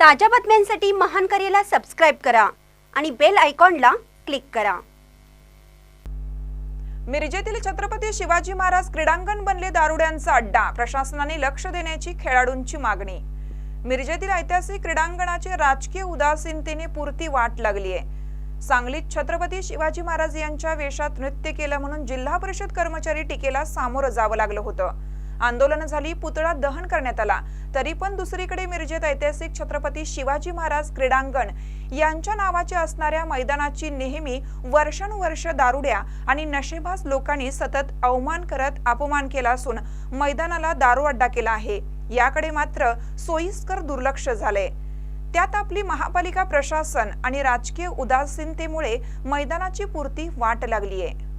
ताज्या बातम्यांसाठी महान करेला सबस्क्राईब करा आणि बेल आयकॉनला क्लिक करा. मिरजेतील छत्रपती शिवाजी महाराज क्रीडांगण बनले दारुड्यांचा अड्डा. प्रशासनाने लक्ष देण्याची खेळाडूंची मागणी. मिरजेतील ऐतिहासिक क्रीडांगणाची राजकीय उदासीनतेने पुरती वाट लागली आहे. सांगलीत छत्रपती शिवाजी महाराज यांच्या वेशात नृत्य केलं म्हणून जिल्हा परिषद कर्मचारी टीकेला सामोरं जावं लागलं होतं. आंदोलन झाली पुतळा दहन करण्यात आला. तरी पण दुसरीकडे मिरजेत ऐतिहासिक छत्रपती शिवाजी महाराज क्रीडांगण यांच्या नावाच्या असणाऱ्या मैदानाची नेहमी वर्षानुवर्ष दारुड्या आणि नशेबाज लोकांनी सतत अवमान करत अपमान केला असून मैदानाला दारू अड्डा केला आहे. याकडे मात्र सोयीस्कर दुर्लक्ष झाले त्यात आपली महापालिका प्रशासन आणि राजकीय उदासीनतेमुळे मैदानाची पूर्ती वाट लागली आहे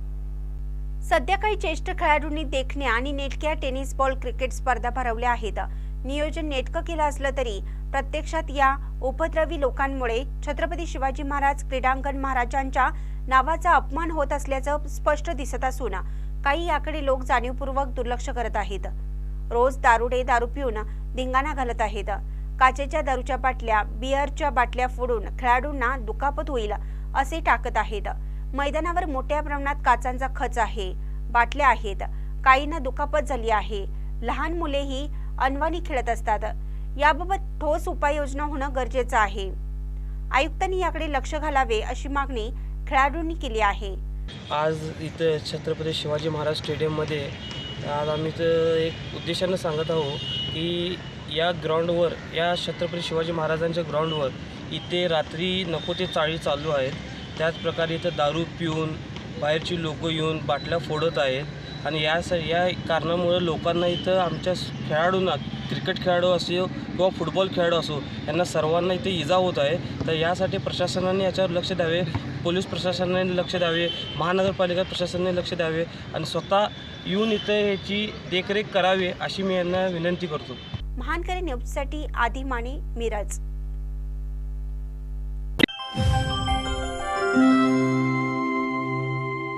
सध्या काही ज्येष्ठ खेळाडूंनी देखण्या आणि नेटक्या टेनिस बॉल क्रिकेट स्पर्धा भरवल्या आहेत. नियोजन नेटकं केलं असलं तरी प्रत्यक्षात या उपद्रवी लोकांमुळे छत्रपती शिवाजी महाराज क्रीडांगण महाराजांच्या नावाचा अपमान होत असल्याचं स्पष्ट दिसत असून काही याकडे लोक जाणीवपूर्वक दुर्लक्ष करत आहेत. रोज दारुडे दारू पिऊन धिंगाणा घालत आहेत. काचेच्या दारूच्या बाटल्या बिअरच्या बाटल्या फोडून खेळाडूंना दुखापत होईल असे टाकत आहेत. मैदानावर मोठ्या प्रमाणात काचांचा खच आहे. बाटल्या आहेत. काहींना दुखापत झाली आहे. लहान मुलेही अनवाणी खेळत असतात. याबाबत ठोस उपाययोजना होणं गरजेचं आहे. आयुक्तांनी याकडे लक्ष घालावे अशी मागणी खेळाडूंनी केली आहे. आज इथं छत्रपती शिवाजी महाराज स्टेडियममध्ये आज आम्ही तर एक उद्देशानं सांगत आहोत की या ग्राउंडवर या छत्रपती शिवाजी महाराजांच्या ग्राउंडवर इथे रात्री नको ते चाळी चालू आहेत. त्याचप्रकारे इथं दारू पिऊन बाहेरची लोक येऊन बाटल्या फोडत आहेत. आणि या स या कारणामुळं लोकांना इथं आमच्या खेळाडूंना क्रिकेट खेळाडू असो किंवा फुटबॉल खेळाडू असो यांना सर्वांना इथे इजा होत आहे. तर यासाठी प्रशासनाने याच्यावर लक्ष द्यावे पोलीस प्रशासनाने लक्ष द्यावे महानगरपालिका प्रशासनाने लक्ष द्यावे आणि स्वतः येऊन इथं याची देखरेख करावी अशी मी यांना विनंती करतो. महानकरी न्यूजसाठी आदी माने मिरज.